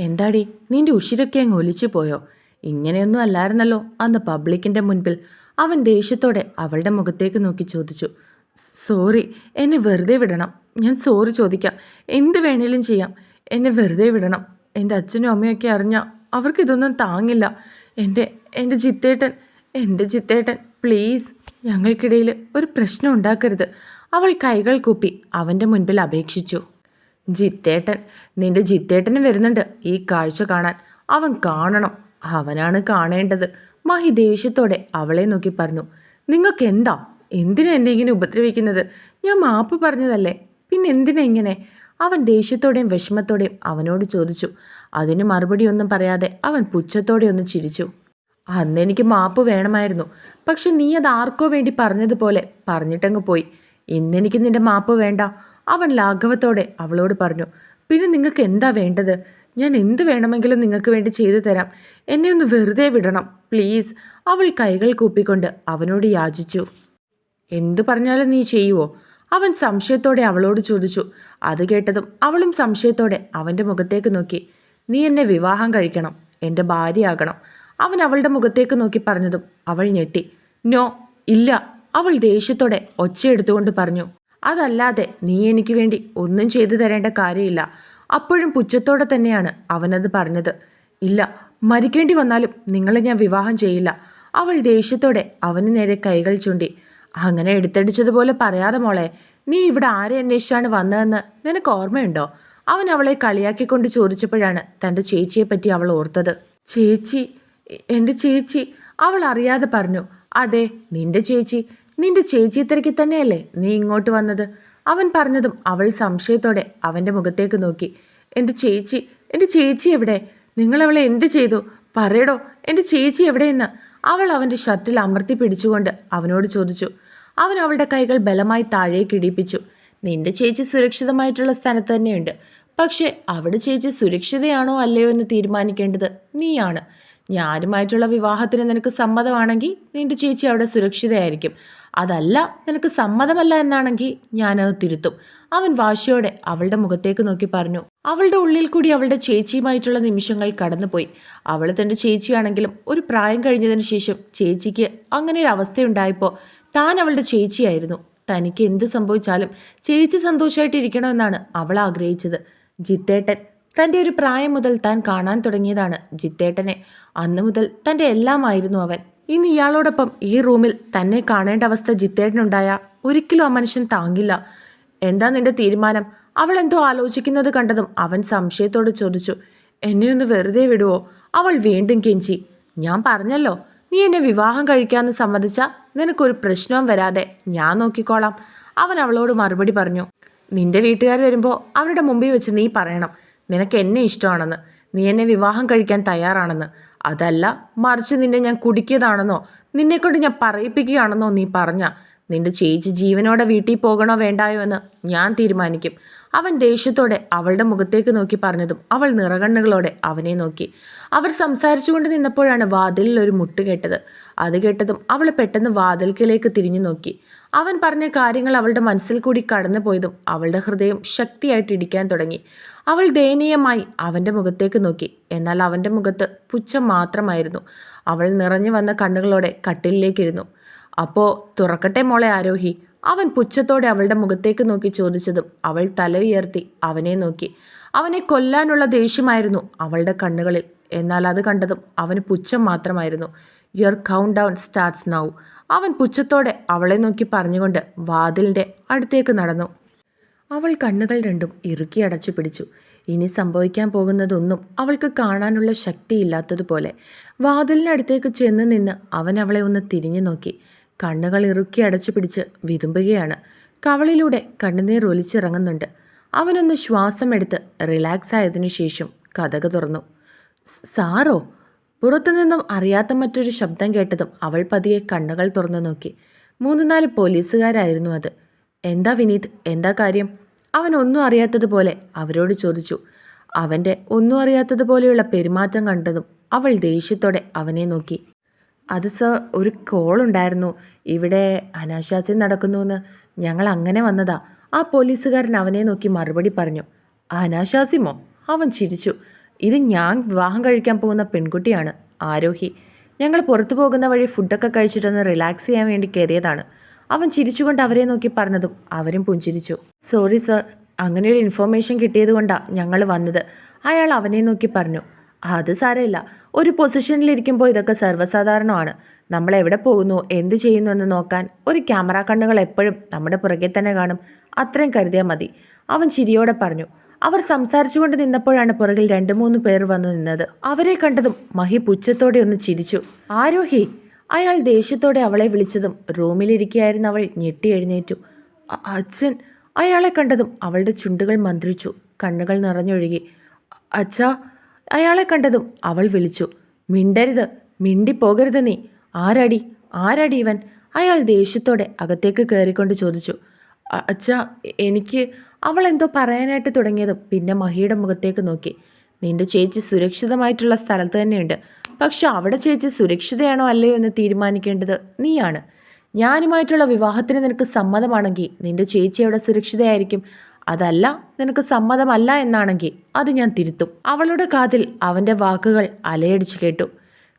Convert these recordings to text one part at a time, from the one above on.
എന്താടി നിന്റെ ഉഷിരൊക്കെ അങ്ങ് ഒലിച്ചു പോയോ? ഇങ്ങനെയൊന്നും അല്ലായിരുന്നല്ലോ അന്ന് പബ്ലിക്കിന്റെ മുൻപിൽ അവൻ ദേഷ്യത്തോടെ അവളുടെ മുഖത്തേക്ക് നോക്കി ചോദിച്ചു. സോറി എന്നെ വെറുതെ വിടണം. ഞാൻ സോറി ചോദിക്കാം. എന്ത് വേണേലും ചെയ്യാം. എന്നെ വെറുതെ വിടണം. എന്റെ അച്ഛനും അമ്മയൊക്കെ അറിഞ്ഞാൽ അവർക്കിതൊന്നും താങ്ങില്ല. എന്റെ എന്റെ ചിത്തേട്ടൻ എന്റെ ചിത്തേട്ടൻ പ്ലീസ്. ഞങ്ങൾക്കിടയിൽ ഒരു പ്രശ്നം ഉണ്ടാക്കരുത്. അവൾ കൈകൾ കൂപ്പി അവന്റെ മുൻപിൽ അപേക്ഷിച്ചു. ജിത്തേട്ടൻ. നിന്റെ ജിത്തേട്ടനും വരുന്നുണ്ട്. ഈ കാഴ്ച കാണാൻ. അവൻ കാണണം. അവനാണ് കാണേണ്ടത്. മഹി ദേഷ്യത്തോടെ അവളെ നോക്കി പറഞ്ഞു. നിങ്ങൾക്ക് എന്താ എന്തിനാ എന്നെ ഇങ്ങനെ ഉപദ്രവിക്കുന്നത്? ഞാൻ മാപ്പ് പറഞ്ഞതല്ലേ? പിന്നെ എന്തിനാ ഇങ്ങനെ? അവൻ ദേഷ്യത്തോടെയും വിഷമത്തോടെയും അവനോട് ചോദിച്ചു. അതിന് മറുപടി ഒന്നും പറയാതെ അവൻ പുച്ഛത്തോടെ ഒന്ന് ചിരിച്ചു. അന്ന് എനിക്ക് മാപ്പ് വേണമായിരുന്നു. പക്ഷെ നീ അത് ആർക്കോ വേണ്ടി പറഞ്ഞതുപോലെ പറഞ്ഞിട്ടങ്ങ് പോയി. ഇന്നെനിക്ക് നിന്റെ മാപ്പ് വേണ്ട. അവൻ ലാഘവത്തോടെ അവളോട് പറഞ്ഞു പിന്നെ നിങ്ങൾക്ക് എന്താ വേണ്ടത്? ഞാൻ എന്ത് വേണമെങ്കിലും നിങ്ങൾക്ക് വേണ്ടി ചെയ്തു തരാം. എന്നെ ഒന്ന് വെറുതെ വിടണം പ്ലീസ്. അവൾ കൈകൾ കൂപ്പിക്കൊണ്ട് അവനോട് യാചിച്ചു. എന്തു പറഞ്ഞാലും നീ ചെയ്യുവോ? അവൻ സംശയത്തോടെ അവളോട് ചോദിച്ചു. അത് കേട്ടതും അവളും സംശയത്തോടെ അവന്റെ മുഖത്തേക്ക് നോക്കി. നീ എന്നെ വിവാഹം കഴിക്കണം എന്റെ ഭാര്യയാകണം. അവൻ അവളുടെ മുഖത്തേക്ക് നോക്കി പറഞ്ഞതും അവൾ ഞെട്ടി. നോ ഇല്ല. അവൾ ദേഷ്യത്തോടെ ഒച്ചയെടുത്തുകൊണ്ട് പറഞ്ഞു. അതല്ലാതെ നീ എനിക്ക് വേണ്ടി ഒന്നും ചെയ്തു തരേണ്ട കാര്യമില്ല. അപ്പോഴും പുച്ഛത്തോടെ തന്നെയാണ് അവനത് പറഞ്ഞത്. ഇല്ല മരിക്കേണ്ടി വന്നാലും നിങ്ങളെ ഞാൻ വിവാഹം ചെയ്യില്ല. അവൾ ദേഷ്യത്തോടെ അവന് നേരെ കൈകൾ ചൂണ്ടി അങ്ങനെ എടുത്തടിച്ചതുപോലെ പറയാതെ മോളെ നീ ഇവിടെ ആരെ അന്വേഷിച്ചാണ് വന്നതെന്ന് നിനക്ക് ഓർമ്മയുണ്ടോ? അവൻ അവളെ കളിയാക്കിക്കൊണ്ട് ചോദിച്ചപ്പോഴാണ് തന്റെ ചേച്ചിയെപ്പറ്റി അവൾ ഓർത്തത്. ചേച്ചി എന്റെ ചേച്ചി അവൾ അറിയാതെ പറഞ്ഞു. അതെ നിന്റെ ചേച്ചി. നിന്റെ ചേച്ചി തിരക്കി തന്നെയല്ലേ നീ ഇങ്ങോട്ട് വന്നത്? അവൻ പറഞ്ഞതും അവൾ സംശയത്തോടെ അവന്റെ മുഖത്തേക്ക് നോക്കി. എന്റെ ചേച്ചി എന്റെ ചേച്ചി എവിടെ? നിങ്ങൾ അവളെ എന്ത് ചെയ്തു? പറയടോ എന്റെ ചേച്ചി എവിടെയെന്ന്? അവൾ അവന്റെ ഷർട്ടിൽ അമർത്തി പിടിച്ചുകൊണ്ട് അവനോട് ചോദിച്ചു. അവൻ അവളുടെ കൈകൾ ബലമായി താഴേക്ക് ഇടിപ്പിച്ചു. നിന്റെ ചേച്ചി സുരക്ഷിതമായിട്ടുള്ള സ്ഥലത്ത് തന്നെയുണ്ട്. പക്ഷേ അവിടെ ചേച്ചി സുരക്ഷിതയാണോ അല്ലയോ എന്ന് തീരുമാനിക്കേണ്ടത് നീയാണ്. ഞാനുമായിട്ടുള്ള വിവാഹത്തിന് നിനക്ക് സമ്മതമാണെങ്കിൽ നിന്റെ ചേച്ചി അവിടെ സുരക്ഷിതയായിരിക്കും. അതല്ല നിനക്ക് സമ്മതമല്ല എന്നാണെങ്കിൽ ഞാനത് തിരുത്തും. അവൻ വാശിയോടെ അവളുടെ മുഖത്തേക്ക് നോക്കി പറഞ്ഞു. അവളുടെ ഉള്ളിൽ കൂടി അവളുടെ ചേച്ചിയുമായിട്ടുള്ള നിമിഷങ്ങൾ കടന്നുപോയി. അവൾ തന്റെ ചേച്ചിയാണെങ്കിലും ഒരു പ്രായം കഴിഞ്ഞതിന് ശേഷം ചേച്ചിക്ക് അങ്ങനെ ഒരു അവസ്ഥയുണ്ടായപ്പോൾ താൻ അവളുടെ ചേച്ചിയായിരുന്നു. തനിക്ക് എന്ത് സംഭവിച്ചാലും ചേച്ചി സന്തോഷമായിട്ടിരിക്കണമെന്നാണ് അവൾ ആഗ്രഹിച്ചത്. ജിത്തേട്ടൻ തന്റെ ഒരു പ്രായം മുതൽ താൻ കാണാൻ തുടങ്ങിയതാണ് ജിത്തേട്ടനെ. അന്ന് മുതൽ തന്റെ എല്ലാമായിരുന്നു അവൻ. ഇന്ന് ഇയാളോടൊപ്പം ഈ റൂമിൽ തന്നെ കാണേണ്ട അവസ്ഥ ജിത്തേട്ടനുണ്ടായ ഒരിക്കലും ആ മനുഷ്യൻ താങ്ങില്ല. എന്താ നിന്റെ തീരുമാനം? അവൾ എന്തോ ആലോചിക്കുന്നത് കണ്ടതും അവൻ സംശയത്തോട് ചോദിച്ചു. എന്നെ ഒന്ന് വെറുതെ വിടുവോ? അവൾ വീണ്ടും കെഞ്ചി. ഞാൻ പറഞ്ഞല്ലോ നീ എന്നെ വിവാഹം കഴിക്കാമെന്ന് സമ്മതിച്ചാൽ നിനക്കൊരു പ്രശ്നവും വരാതെ ഞാൻ നോക്കിക്കോളാം. അവൻ അവളോട് മറുപടി പറഞ്ഞു. നിന്റെ വീട്ടുകാർ വരുമ്പോൾ അവരുടെ മുമ്പിൽ വെച്ച് നീ പറയണം. നിനക്ക് എന്നെ ഇഷ്ടമാണെന്ന്. നീ എന്നെ വിവാഹം കഴിക്കാൻ തയ്യാറാണെന്ന്. അതല്ല മറിച്ച് നിന്നെ ഞാൻ കുടിക്കിയതാണെന്നോ നിന്നെക്കൊണ്ട് ഞാൻ പറയിപ്പിക്കുകയാണെന്നോ നീ പറഞ്ഞ. നിന്റെ ചേച്ചി ജീവനോടെ വീട്ടിൽ പോകണോ വേണ്ടായോ എന്ന് ഞാൻ തീരുമാനിക്കും. അവൻ ദേഷ്യത്തോടെ അവളുടെ മുഖത്തേക്ക് നോക്കി പറഞ്ഞതും അവൾ നിറകണ്ണുകളോടെ അവനെ നോക്കി. അവർ സംസാരിച്ചുകൊണ്ട് നിന്നപ്പോഴാണ് വാതിലിൽ ഒരു മുട്ട് കേട്ടത്. അത് കേട്ടതും അവൾ പെട്ടെന്ന് വാതിൽക്കിലേക്ക് തിരിഞ്ഞു നോക്കി. അവൻ പറഞ്ഞ കാര്യങ്ങൾ അവളുടെ മനസ്സിൽ കൂടി കടന്നു പോയതും അവളുടെ ഹൃദയം ശക്തിയായിട്ട് ഇടിക്കാൻ തുടങ്ങി. അവൾ ദയനീയമായി അവന്റെ മുഖത്തേക്ക് നോക്കി. എന്നാൽ അവന്റെ മുഖത്ത് പുച്ഛം മാത്രമായിരുന്നു. അവൾ നിറഞ്ഞു വന്ന കണ്ണുകളോടെ കട്ടിലിലേക്കിരുന്നു അപ്പോൾ തുറക്കട്ടെ മോളെ ആരോഹി? അവൻ പുച്ഛത്തോടെ അവളുടെ മുഖത്തേക്ക് നോക്കി ചോദിച്ചതും അവൾ തല ഉയർത്തി അവനെ നോക്കി. അവനെ കൊല്ലാനുള്ള ദേഷ്യമായിരുന്നു അവളുടെ കണ്ണുകളിൽ. എന്നാൽ അത് കണ്ടതും അവന് പുച്ഛം മാത്രമായിരുന്നു. Your countdown starts now അവൻ പുച്ഛത്തോടെ അവളെ നോക്കി പറഞ്ഞുകൊണ്ട് വാതിലിന്റെ അടുത്തേക്ക് നടന്നു. അവൾ കണ്ണുകൾ രണ്ടും ഇറുക്കി അടച്ചു പിടിച്ചു. ഇനി സംഭവിക്കാൻ പോകുന്നതൊന്നും അവൾക്ക് കാണാനുള്ള ശക്തിയില്ലാത്തതുപോലെ വാതിലിനടുത്തേക്ക് ചെന്ന് നിന്ന് അവൻ അവളെ ഒന്ന് തിരിഞ്ഞു നോക്കി. കണ്ണുകൾ ഇറുക്കി അടച്ചു പിടിച്ച് വിതുമ്പുകയാണ്. കവളിലൂടെ കണ്ണുനീർ ഒലിച്ചിറങ്ങുന്നുണ്ട്. അവനൊന്ന് ശ്വാസമെടുത്ത് റിലാക്സ് ആയതിനു ശേഷം കഥക തുറന്നു. സാറോ? പുറത്തുനിന്നും അറിയാത്ത മറ്റൊരു ശബ്ദം കേട്ടതും അവൾ പതിയെ കണ്ണുകൾ തുറന്നു നോക്കി. മൂന്ന് നാല് പോലീസുകാരായിരുന്നു അത്. എന്താ വിനീത്? എന്താ കാര്യം? അവൻ ഒന്നും അറിയാത്തതുപോലെ അവരോട് ചോദിച്ചു. അവന്റെ ഒന്നും അറിയാത്തതുപോലെയുള്ള പെരുമാറ്റം കണ്ടതും അവൾ ദേഷ്യത്തോടെ അവനെ നോക്കി. അത് സർ ഒരു കോൾ ഉണ്ടായിരുന്നു. ഇവിടെ അനാശാസ്യം നടക്കുന്നുവെന്ന് ഞങ്ങൾ അങ്ങനെ വന്നതാ. ആ പോലീസുകാരൻ അവനെ നോക്കി മറുപടി പറഞ്ഞു. അനാശാസ്യമോ? അവൻ ചിരിച്ചു. ഇത് ഞാൻ വിവാഹം കഴിക്കാൻ പോകുന്ന പെൺകുട്ടിയാണ് ആരോഹി. ഞങ്ങൾ പുറത്തു പോകുന്ന വഴി ഫുഡൊക്കെ കഴിച്ചിട്ടൊന്ന് റിലാക്സ് ചെയ്യാൻ വേണ്ടി കയറിയതാണ്. അവൻ ചിരിച്ചുകൊണ്ട് അവരെ നോക്കി പറഞ്ഞതും അവരും പുഞ്ചിരിച്ചു. സോറി സർ അങ്ങനെ ഒരു ഇൻഫർമേഷൻ കിട്ടിയത് കൊണ്ടാണ് ഞങ്ങൾ വന്നത്. അയാൾ അവനെ നോക്കി പറഞ്ഞു. അത് സാരമില്ല. ഒരു പൊസിഷനിലിരിക്കുമ്പോൾ ഇതൊക്കെ സർവസാധാരണമാണ്. നമ്മൾ എവിടെ പോകുന്നു എന്ത് ചെയ്യുന്നു എന്ന് നോക്കാൻ ഒരു ക്യാമറ കണ്ണുകൾ എപ്പോഴും നമ്മുടെ പുറകെ തന്നെ കാണും. അത്രയും കരുതിയാൽ മതി. അവൻ ചിരിയോടെ പറഞ്ഞു അവർ സംസാരിച്ചുകൊണ്ട് നിന്നപ്പോഴാണ് പുറകിൽ രണ്ട് മൂന്ന് പേർ വന്നു നിന്നത്. അവരെ കണ്ടതും മഹി പുച്ഛത്തോടെ ഒന്ന് ചിരിച്ചു. ആരോഹി അയാൾ ദേഷ്യത്തോടെ അവളെ വിളിച്ചതും റൂമിലിരിക്കുകയായിരുന്ന അവൾ ഞെട്ടി എഴുന്നേറ്റു. അച്ഛൻ. അയാളെ കണ്ടതും അവളുടെ ചുണ്ടുകൾ മന്ത്രിച്ചു കണ്ണുകൾ നിറഞ്ഞൊഴുകി. "അ- അച്ഛാ അയാളെ കണ്ടതും അവൾ വിളിച്ചു മിണ്ടരുത് മിണ്ടിപ്പോകരുത് നീ. ആരാടി? ആരാടി ഇവൻ? അയാൾ ദേഷ്യത്തോടെ അകത്തേക്ക് കയറിക്കൊണ്ട് ചോദിച്ചു "അ- അച്ഛാ എനിക്ക് അവൾ എന്തോ പറയാനായിട്ട് തുടങ്ങിയതും പിന്നെ മഹിയുടെ മുഖത്തേക്ക് നോക്കി. നിന്റെ ചേച്ചി സുരക്ഷിതമായിട്ടുള്ള സ്ഥലത്ത് തന്നെയുണ്ട്. പക്ഷെ അവിടെ ചേച്ചി സുരക്ഷിതയാണോ അല്ലയോ എന്ന് തീരുമാനിക്കേണ്ടത് നീയാണ്. ഞാനുമായിട്ടുള്ള വിവാഹത്തിന് നിനക്ക് സമ്മതമാണെങ്കിൽ നിന്റെ ചേച്ചി അവിടെ സുരക്ഷിതയായിരിക്കും. അതല്ല നിനക്ക് സമ്മതമല്ല എന്നാണെങ്കിൽ അത് ഞാൻ തിരുത്തും. അവളുടെ കാതിൽ അവന്റെ വാക്കുകൾ അലയടിച്ചു കേട്ടു.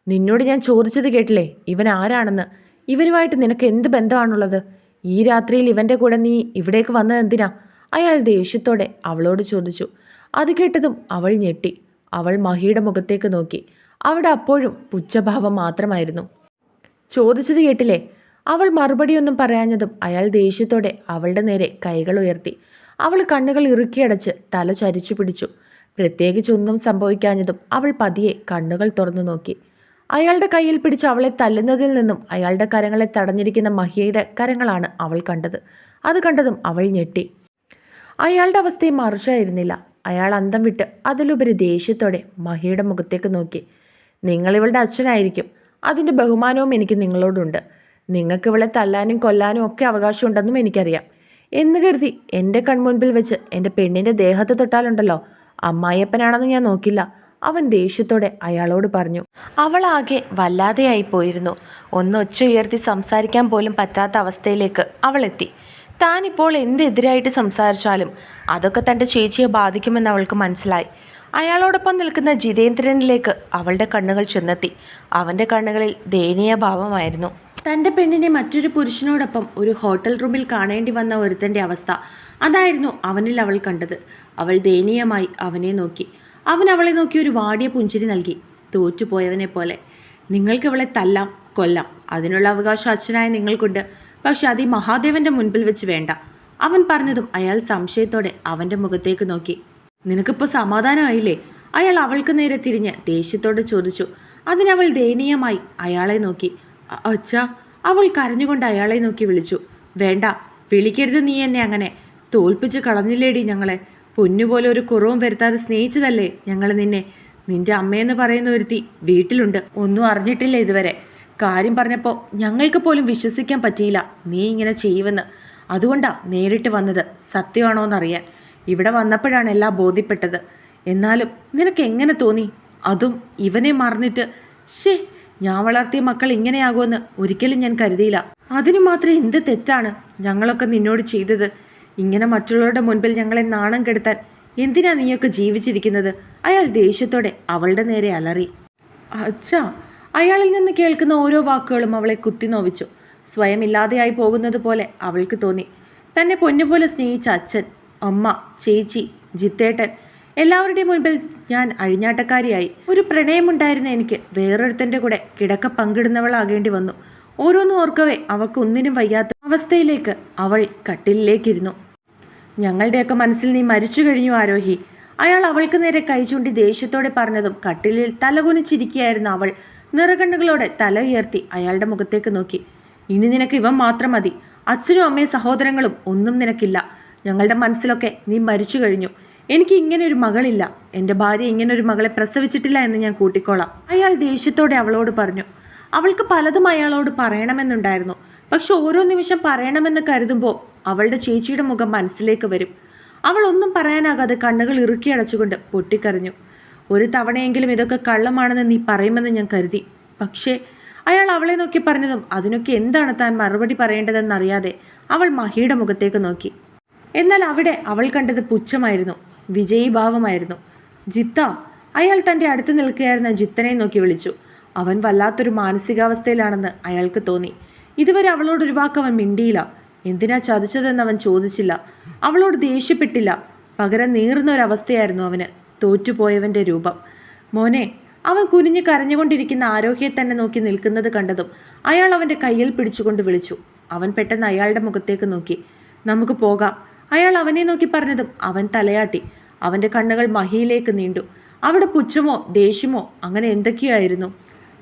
നിന്നോട് ഞാൻ ചോദിച്ചത് കേട്ടില്ലേ? ഇവൻ ആരാണെന്ന്? ഇവനുമായിട്ട് നിനക്ക് എന്ത് ബന്ധമാണുള്ളത്? ഈ രാത്രിയിൽ ഇവന്റെ കൂടെ നീ ഇവിടേക്ക് വന്നത് എന്തിനാ? അയാൾ ദേഷ്യത്തോടെ അവളോട് ചോദിച്ചു. അത് കേട്ടതും അവൾ ഞെട്ടി. അവൾ മഹിയുടെ മുഖത്തേക്ക് നോക്കി. അവിടെ അപ്പോഴും പുച്ഛഭാവം മാത്രമായിരുന്നു. ചോദിച്ചത് കേട്ടില്ലേ? അവൾ മറുപടിയൊന്നും പറയാഞ്ഞതും അയാൾ ദേഷ്യത്തോടെ അവളുടെ നേരെ കൈകൾ ഉയർത്തി. അവൾ കണ്ണുകൾ ഇറുക്കിയടച്ച് തല ചരിച്ചു പിടിച്ചു. പ്രത്യേകിച്ചൊന്നും സംഭവിക്കാഞ്ഞതും അവൾ പതിയെ കണ്ണുകൾ തുറന്നു നോക്കി. അയാളുടെ കയ്യിൽ പിടിച്ച് അവളെ തല്ലുന്നതിൽ നിന്നും അയാളുടെ കരങ്ങളെ തടഞ്ഞിരിക്കുന്ന മഹിയയുടെ കരങ്ങളാണ് അവൾ കണ്ടത്. അത് കണ്ടതും അവൾ ഞെട്ടി. അയാളുടെ അവസ്ഥയെ മറിച്ചായിരുന്നില്ല. അയാൾ അന്തം വിട്ട് അതിലുപരി ദേഷ്യത്തോടെ മഹിയുടെ മുഖത്തേക്ക് നോക്കി. നിങ്ങൾ ഇവളുടെ അച്ഛനായിരിക്കും. അതിന്റെ ബഹുമാനവും എനിക്ക് നിങ്ങളോടുണ്ട്. നിങ്ങൾക്ക് ഇവളെ തല്ലാനും കൊല്ലാനും ഒക്കെ അവകാശമുണ്ടെന്നും എനിക്കറിയാം. എന്ന് കരുതി എന്റെ കൺമുൻപിൽ വെച്ച് എന്റെ പെണ്ണിന്റെ ദേഹത്ത് തൊട്ടാലുണ്ടല്ലോ. അമ്മായിയപ്പനാണെന്ന് ഞാൻ നോക്കില്ല. അവൻ ദേഷ്യത്തോടെ അയാളോട് പറഞ്ഞു അവളാകെ വല്ലാതെയായി പോയിരുന്നു. ഒന്ന് ഒച്ച ഉയർത്തി സംസാരിക്കാൻ പോലും പറ്റാത്ത അവസ്ഥയിലേക്ക് അവൾ എത്തി. താനിപ്പോൾ എന്തെതിരായിട്ട് സംസാരിച്ചാലും അതൊക്കെ തന്റെ ചേച്ചിയെ ബാധിക്കുമെന്ന് അവൾക്ക് മനസ്സിലായി. അയാളോടൊപ്പം നിൽക്കുന്ന ജിതേന്ദ്രനിലേക്ക് അവളുടെ കണ്ണുകൾ ചെന്നെത്തി. അവന്റെ കണ്ണുകളിൽ ദയനീയ ഭാവമായിരുന്നു. തന്റെ പെണ്ണിനെ മറ്റൊരു പുരുഷനോടൊപ്പം ഒരു ഹോട്ടൽ റൂമിൽ കാണേണ്ടി വന്ന ഒരുത്തന്റെ അവസ്ഥ അതായിരുന്നു അവനിൽ അവൾ കണ്ടത്. അവൾ ദയനീയമായി അവനെ നോക്കി. അവൻ അവളെ നോക്കി ഒരു വാടിയ പുഞ്ചിരി നൽകി. തോറ്റുപോയവനെ പോലെ. നിങ്ങൾക്ക് ഇവളെ തല്ലാം കൊല്ലാം. അതിനുള്ള അവകാശം അച്ഛനായ നിങ്ങൾക്കുണ്ട്. പക്ഷെ അത് ഈ മഹാദേവന്റെ മുൻപിൽ വെച്ച് വേണ്ട അവൻ പറഞ്ഞതും അയാൾ സംശയത്തോടെ അവന്റെ മുഖത്തേക്ക് നോക്കി. നിനക്കിപ്പോൾ സമാധാനമായില്ലേ അയാൾ അവൾക്ക് നേരെ തിരിഞ്ഞ് ദേഷ്യത്തോടെ ചോദിച്ചു. അതിനവൾ ദയനീയമായി അയാളെ നോക്കി. "അ- അച്ഛാ അവൾ കരഞ്ഞുകൊണ്ട് അയാളെ നോക്കി വിളിച്ചു. വേണ്ട വിളിക്കരുത് നീ എന്നെ അങ്ങനെ. തോൽപ്പിച്ച് കളഞ്ഞില്ലേടി ഞങ്ങളെ. പൊന്നുപോലെ ഒരു കുറവും വരുത്താതെ സ്നേഹിച്ചതല്ലേ ഞങ്ങൾ നിന്നെ. നിന്റെ അമ്മയെന്ന് പറയുന്ന ഒരുത്തി വീട്ടിലുണ്ട്. ഒന്നും അറിഞ്ഞിട്ടില്ല ഇതുവരെ. കാര്യം പറഞ്ഞപ്പോൾ ഞങ്ങൾക്ക് പോലും വിശ്വസിക്കാൻ പറ്റിയില്ല നീ ഇങ്ങനെ ചെയ്യുമെന്ന് അതുകൊണ്ടാ നേരിട്ട് വന്നത് സത്യമാണോ എന്നറിയാൻ ഇവിടെ വന്നപ്പോഴാണ് എല്ലാം ബോധ്യപ്പെട്ടത്. എന്നാലും നിനക്ക് എങ്ങനെ തോന്നി? അതും ഇവനെ മറന്നിട്ട്. ഷേ ഞാൻ വളർത്തിയ മക്കൾ ഇങ്ങനെയാകുമെന്ന് ഒരിക്കലും ഞാൻ കരുതിയില്ല. അതിനു മാത്രം എന്ത് തെറ്റാണ് ഞങ്ങളൊക്കെ നിന്നോട് ചെയ്തത്? ഇങ്ങനെ മറ്റുള്ളവരുടെ മുൻപിൽ ഞങ്ങളെ നാണം കെടുത്താൻ എന്തിനാ നീയൊക്കെ ജീവിച്ചിരിക്കുന്നത്? അയാൾ ദേഷ്യത്തോടെ അവളുടെ നേരെ അലറി. അച്ഛാ അയാളിൽ നിന്ന് കേൾക്കുന്ന ഓരോ വാക്കുകളും അവളെ കുത്തിനോവിച്ചു സ്വയം ഇല്ലാതെയായി പോകുന്നത് പോലെ അവൾക്ക് തോന്നി. തന്നെ പൊന്നുപോലെ സ്നേഹിച്ച അച്ഛൻ അമ്മ ചേച്ചി ജിത്തേട്ടൻ എല്ലാവരുടെയും മുൻപിൽ ഞാൻ അഴിഞ്ഞാട്ടക്കാരിയായി. ഒരു പ്രണയമുണ്ടായിരുന്ന എനിക്ക് വേറൊരുത്തന്റെ കൂടെ കിടക്ക പങ്കിടുന്നവളാകേണ്ടി വന്നു. ഓരോന്നും ഓർക്കവേ അവൾക്ക് ഒന്നിനും വയ്യാത്ത അവസ്ഥയിലേക്ക് അവൾ കട്ടിലിലേക്കിരുന്നു. ഞങ്ങളുടെയൊക്കെ മനസ്സിൽ നീ മരിച്ചു കഴിഞ്ഞു ആരോഹി. അയാൾ അവൾക്ക് നേരെ കൈ ചൂണ്ടി ദേഷ്യത്തോടെ പറഞ്ഞതും കട്ടിലിൽ തലകുനിച്ചിരിക്കുകയായിരുന്ന അവൾ. നിറകണ്ണുകളോടെ തല ഉയർത്തി അയാളുടെ മുഖത്തേക്ക് നോക്കി. ഇനി നിനക്ക് ഇവൻ മാത്രം മതി. അച്ഛനും അമ്മയും സഹോദരങ്ങളും ഒന്നും നിനക്കില്ല. ഞങ്ങളുടെ മനസ്സിലൊക്കെ നീ മരിച്ചു കഴിഞ്ഞു. എനിക്ക് ഇങ്ങനെ ഒരു മകളില്ല. എന്റെ ഭാര്യ ഇങ്ങനെ ഒരു മകളെ പ്രസവിച്ചിട്ടില്ല എന്ന് ഞാൻ കൂട്ടിക്കോളാം. അയാൾ ദേഷ്യത്തോടെ അവളോട് പറഞ്ഞു. അവൾക്ക് പലതും അയാളോട് പറയണമെന്നുണ്ടായിരുന്നു. പക്ഷെ ഓരോ നിമിഷം പറയണമെന്ന് കരുതുമ്പോൾ അവളുടെ ചേച്ചിയുടെ മുഖം മനസ്സിലേക്ക് വരും. അവൾ ഒന്നും പറയാനാകാതെ കണ്ണുകൾ ഇറുക്കി അടച്ചുകൊണ്ട് പൊട്ടിക്കരഞ്ഞു. ഒരു തവണയെങ്കിലും ഇതൊക്കെ കള്ളമാണെന്ന് നീ പറയുമെന്ന് ഞാൻ കരുതി. പക്ഷേ അയാൾ അവളെ നോക്കി പറഞ്ഞതും അതിനൊക്കെ എന്താണ് താൻ മറുപടി പറയേണ്ടതെന്നറിയാതെ അവൾ മഹിയുടെ മുഖത്തേക്ക് നോക്കി. എന്നാൽ അവിടെ അവൾ കണ്ടത് പുച്ഛമായിരുന്നു. വിജയീഭാവമായിരുന്നു. ജിത്ത അയാൾ തന്റെ അടുത്ത് നിൽക്കുകയായിരുന്ന ജിത്തനെ നോക്കി വിളിച്ചു. അവൻ വല്ലാത്തൊരു മാനസികാവസ്ഥയിലാണെന്ന് അയാൾക്ക് തോന്നി. ഇതുവരെ അവളോട് ഒരു വാക്ക് അവൻ മിണ്ടിയില്ല. എന്തിനാ ചതിച്ചതെന്ന് അവൻ ചോദിച്ചില്ല. അവളോട് ദേഷ്യപ്പെട്ടില്ല. പകരം നീറുന്ന ഒരവസ്ഥയായിരുന്നു അവന് തോറ്റുപോയവന്റെ രൂപം. മോനെ അവൻ കുനിഞ്ഞു കരഞ്ഞുകൊണ്ടിരിക്കുന്ന ആരോഗ്യയെ തന്നെ നോക്കി നിൽക്കുന്നത് കണ്ടതും അയാൾ അവന്റെ കയ്യിൽ പിടിച്ചുകൊണ്ട് വിളിച്ചു. അവൻ പെട്ടെന്ന് അയാളുടെ മുഖത്തേക്ക് നോക്കി. നമുക്ക് പോകാം. അയാൾ അവനെ നോക്കി പറഞ്ഞതും അവൻ തലയാട്ടി. അവന്റെ കണ്ണുകൾ മഹിയിലേക്ക് നീണ്ടു. അവിടെ പുച്ഛമോ ദേഷ്യമോ അങ്ങനെ എന്തൊക്കെയായിരുന്നു?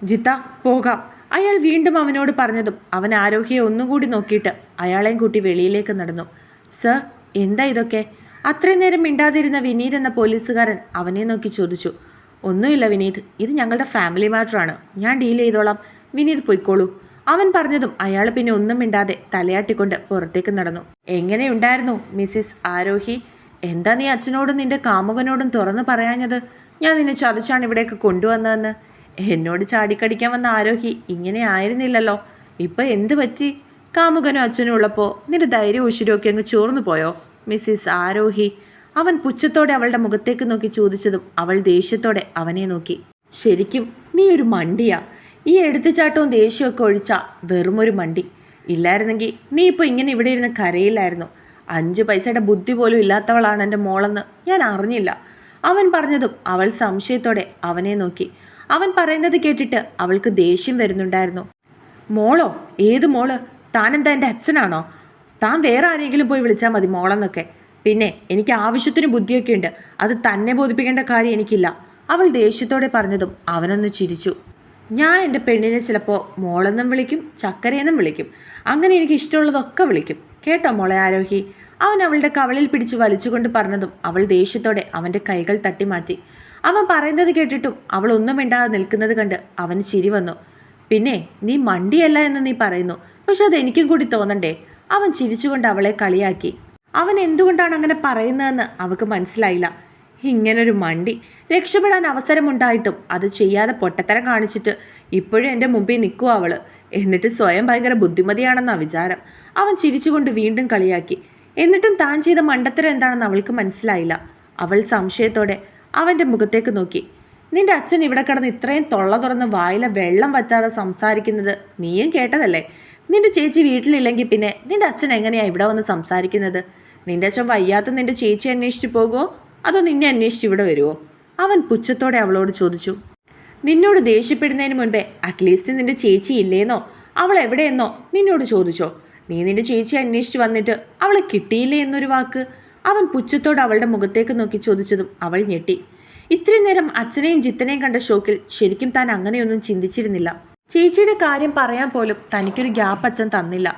ജിത്ത പോകാം. അയാൾ വീണ്ടും അവനോട് പറഞ്ഞതും അവൻ ആരോഗ്യയെ ഒന്നുകൂടി നോക്കിയിട്ട് അയാളെയും കൂട്ടി വെളിയിലേക്ക് നടന്നു. സർ എന്താ ഇതൊക്കെ? അത്രയും നേരം മിണ്ടാതിരുന്ന വിനീത് എന്ന പോലീസുകാരൻ അവനെ നോക്കി ചോദിച്ചു. ഒന്നുമില്ല വിനീത് ഇത് ഞങ്ങളുടെ ഫാമിലി മാറ്ററാണ്. ഞാൻ ഡീൽ ചെയ്തോളാം. വിനീത് പൊയ്ക്കോളൂ. അവൻ പറഞ്ഞതും അയാൾ പിന്നെ ഒന്നും മിണ്ടാതെ തലയാട്ടിക്കൊണ്ട് പുറത്തേക്ക് നടന്നു. എങ്ങനെയുണ്ടായിരുന്നു മിസ്സിസ് ആരോഹി? എന്താ നീ അച്ഛനോടും നിന്റെ കാമുകനോടും തുറന്നു പറയാഞ്ഞത്? ഞാൻ നിന്നെ ചതിച്ചാണ് ഇവിടേക്ക് കൊണ്ടുവന്നതെന്ന്. എന്നോട് ചാടിക്കടിക്കാൻ വന്ന ആരോഹി ഇങ്ങനെ ആയിരുന്നില്ലല്ലോ. ഇപ്പൊ എന്ത് പറ്റി? കാമുകനും അച്ഛനും ഉള്ളപ്പോൾ നിന്റെ ധൈര്യം ഉശിരൊക്കെ അങ്ങ് ചോർന്നു പോയോ? മിസ്സിസ് ആരോഹി. അവൻ പുച്ഛത്തോടെ അവളുടെ മുഖത്തേക്ക് നോക്കി ചോദിച്ചതും അവൾ ദേഷ്യത്തോടെ അവനെ നോക്കി. ശരിക്കും നീ ഒരു മണ്ടിയാ. ഈ എടുത്തുചാട്ടവും ദേഷ്യമൊക്കെ ഒഴിച്ച വെറുമൊരു മണ്ടി. ഇല്ലായിരുന്നെങ്കിൽ നീ ഇപ്പോൾ ഇങ്ങനെ ഇവിടെ ഇരുന്ന് കരയില്ലായിരുന്നു? അഞ്ച് പൈസയുടെ ബുദ്ധി പോലും ഇല്ലാത്തവളാണ് എന്റെ മോളെന്ന് ഞാൻ അറിഞ്ഞില്ല. അവൻ പറഞ്ഞതും അവൾ സംശയത്തോടെ അവനെ നോക്കി. അവൻ പറയുന്നത് കേട്ടിട്ട് അവൾക്ക് ദേഷ്യം വരുന്നുണ്ടായിരുന്നു. മോളോ? ഏത് മോൾ? താനെന്താ എന്റെ അച്ഛനാണോ? താൻ വേറെ ആരെങ്കിലും പോയി വിളിച്ചാൽ മതി മോളെന്നൊക്കെ. പിന്നെ എനിക്ക് ആവശ്യത്തിന് ബുദ്ധിയൊക്കെ ഉണ്ട്. അത് തന്നെ ബോധിപ്പിക്കേണ്ട കാര്യം എനിക്കില്ല. അവൾ ദേഷ്യത്തോടെ പറഞ്ഞതും അവനൊന്ന് ചിരിച്ചു. ഞാൻ എന്റെ പെണ്ണിനെ ചിലപ്പോൾ മോളെന്നും വിളിക്കും ചക്കരയെന്നും വിളിക്കും. അങ്ങനെ എനിക്ക് ഇഷ്ടമുള്ളതൊക്കെ വിളിക്കും. കേട്ടോ മോളെ ആരോഹി? അവൻ അവളുടെ കവളിൽ പിടിച്ച് വലിച്ചുകൊണ്ട് പറഞ്ഞതും അവൾ ദേഷ്യത്തോടെ അവന്റെ കൈകൾ തട്ടിമാറ്റി അവൻ പറയുന്നത് കേട്ടിട്ടും അവൾ ഒന്നും മിണ്ടാതെ നിൽക്കുന്നത് കണ്ട് അവന് ചിരി വന്നു. പിന്നെ നീ മണ്ടിയല്ല എന്ന് നീ പറയുന്നു. പക്ഷെ അത് എനിക്കും കൂടി തോന്നണ്ടേ? അവൻ ചിരിച്ചുകൊണ്ട് അവളെ കളിയാക്കി. അവൻ എന്തുകൊണ്ടാണ് അങ്ങനെ പറയുന്നതെന്ന് അവൾക്ക് മനസ്സിലായില്ല. ഇങ്ങനൊരു മണ്ടി. രക്ഷപ്പെടാൻ അവസരമുണ്ടായിട്ടും അത് ചെയ്യാതെ പൊട്ടത്തരം കാണിച്ചിട്ട് ഇപ്പോഴും എന്റെ മുമ്പിൽ നിൽക്കുക അവൾ. എന്നിട്ട് സ്വയം ഭയങ്കര ബുദ്ധിമതിയാണെന്നാണ് വിചാരം. അവൻ ചിരിച്ചുകൊണ്ട് വീണ്ടും കളിയാക്കി. എന്നിട്ടും താൻ ചെയ്ത മണ്ടത്തരം എന്താണെന്ന് അവൾക്ക് മനസ്സിലായില്ല. അവൾ സംശയത്തോടെ അവന്റെ മുഖത്തേക്ക് നോക്കി. നിന്റെ അച്ഛൻ ഇവിടെ കിടന്ന് ഇത്രയും തൊള്ള തുറന്ന് വായിലെ വെള്ളം വറ്റാതെ സംസാരിക്കുന്നത് നീയും കേട്ടതല്ലേ? നിന്റെ ചേച്ചി വീട്ടിലില്ലെങ്കിൽ പിന്നെ നിന്റെ അച്ഛൻ എങ്ങനെയാ ഇവിടെ വന്ന് സംസാരിക്കുന്നത്? നിന്റെ അച്ഛൻ വയ്യാത്ത നിന്റെ ചേച്ചി അന്വേഷിച്ച് പോകുമോ അതോ നിന്നെ അന്വേഷിച്ച് ഇവിടെ വരുമോ അവൻ പുച്ഛത്തോടെ അവളോട് ചോദിച്ചു. നിന്നോട് ദേഷ്യപ്പെടുന്നതിന് മുൻപേ അറ്റ്ലീസ്റ്റ് നിന്റെ ചേച്ചി ഇല്ലേന്നോ? അവൾ എവിടെയെന്നോ? നിന്നോട് ചോദിച്ചോ. നീ നിന്റെ ചേച്ചി അന്വേഷിച്ച് വന്നിട്ട് അവളെ കിട്ടിയില്ലേ എന്നൊരു വാക്ക് അവൻ പുച്ഛത്തോട് അവളുടെ മുഖത്തേക്ക് നോക്കി ചോദിച്ചതും അവൾ ഞെട്ടി. ഇത്രയും നേരം അച്ഛനെയും ജിത്തനെയും കണ്ട ഷോക്കിൽ ശരിക്കും താൻ അങ്ങനെയൊന്നും ചിന്തിച്ചിരുന്നില്ല. ചേച്ചിയുടെ കാര്യം പറയാൻ പോലും തനിക്കൊരു ഗ്യാപ്പ് അച്ഛൻ തന്നില്ല.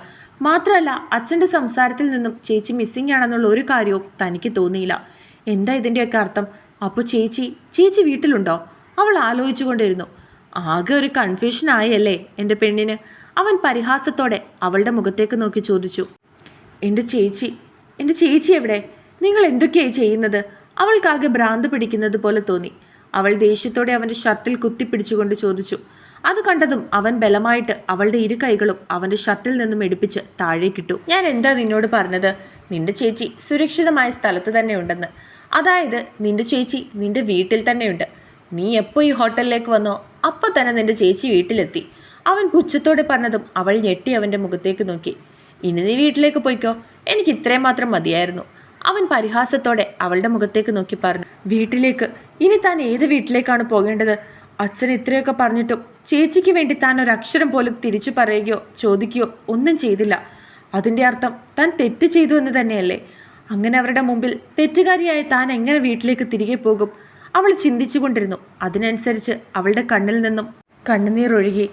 മാത്രമല്ല അച്ഛന്റെ സംസാരത്തിൽ നിന്നും ചേച്ചി മിസ്സിംഗ് ആണെന്നുള്ള ഒരു കാര്യവും തനിക്ക് തോന്നിയില്ല. എന്താ ഇതിന്റെയൊക്കെ അർത്ഥം? അപ്പോൾ ചേച്ചി ചേച്ചി വീട്ടിലുണ്ടോ? അവൾ ആലോചിച്ചു കൊണ്ടിരുന്നു ആകെ ഒരു കൺഫ്യൂഷൻ ആയല്ലേ എന്റെ പെണ്ണിന്? അവൻ പരിഹാസത്തോടെ അവളുടെ മുഖത്തേക്ക് നോക്കി ചോദിച്ചു എന്റെ ചേച്ചി എന്റെ ചേച്ചി എവിടെ? നിങ്ങൾ എന്തൊക്കെയായി ചെയ്യുന്നത്? അവൾക്കാകെ ഭ്രാന്ത് പിടിക്കുന്നത് പോലെ തോന്നി. അവൾ ദേഷ്യത്തോടെ അവന്റെ ഷർട്ടിൽ കുത്തിപ്പിടിച്ചുകൊണ്ട് ചോദിച്ചു അത് കണ്ടതും അവൻ ബലമായിട്ട് അവളുടെ ഇരു കൈകളും അവന്റെ ഷർട്ടിൽ നിന്നും എടുപ്പിച്ച് താഴേക്കിട്ടു ഞാൻ എന്താ നിന്നോട് പറഞ്ഞത്? നിന്റെ ചേച്ചി സുരക്ഷിതമായ സ്ഥലത്ത് തന്നെ ഉണ്ടെന്ന്. അതായത് നിന്റെ ചേച്ചി നിന്റെ വീട്ടിൽ തന്നെയുണ്ട് നീ എപ്പോൾ ഈ ഹോട്ടലിലേക്ക് വന്നോ അപ്പോൾ തന്നെ നിന്റെ ചേച്ചി വീട്ടിലെത്തി. അവൻ പുച്ഛത്തോടെ പറഞ്ഞതും അവൾ ഞെട്ടി അവന്റെ മുഖത്തേക്ക് നോക്കി. ഇനി നീ വീട്ടിലേക്ക് പോയിക്കോ? എനിക്ക് ഇത്രയും മാത്രം മതിയായിരുന്നു. അവൻ പരിഹാസത്തോടെ അവളുടെ മുഖത്തേക്ക് നോക്കി പറഞ്ഞു. വീട്ടിലേക്ക്? ഇനി താൻ ഏത് വീട്ടിലേക്കാണ് പോകേണ്ടത്? അച്ഛൻ ഇത്രയൊക്കെ പറഞ്ഞിട്ടും ചേച്ചിക്ക് വേണ്ടി താൻ ഒരു അക്ഷരം പോലും തിരിച്ചു പറയുകയോ ചോദിക്കുകയോ ഒന്നും ചെയ്തില്ല. അതിന്റെ അർത്ഥം താൻ തെറ്റ് ചെയ്തു എന്ന് തന്നെയല്ലേ? അങ്ങനെ അവരുടെ മുമ്പിൽ തെറ്റുകാരിയായ താൻ എങ്ങനെ വീട്ടിലേക്ക് തിരികെ പോകും? അവൾ ചിന്തിച്ചുകൊണ്ടിരുന്നു. അതിനനുസരിച്ച് അവളുടെ കണ്ണിൽ നിന്നും കണ്ണുനീർ ഒഴുകി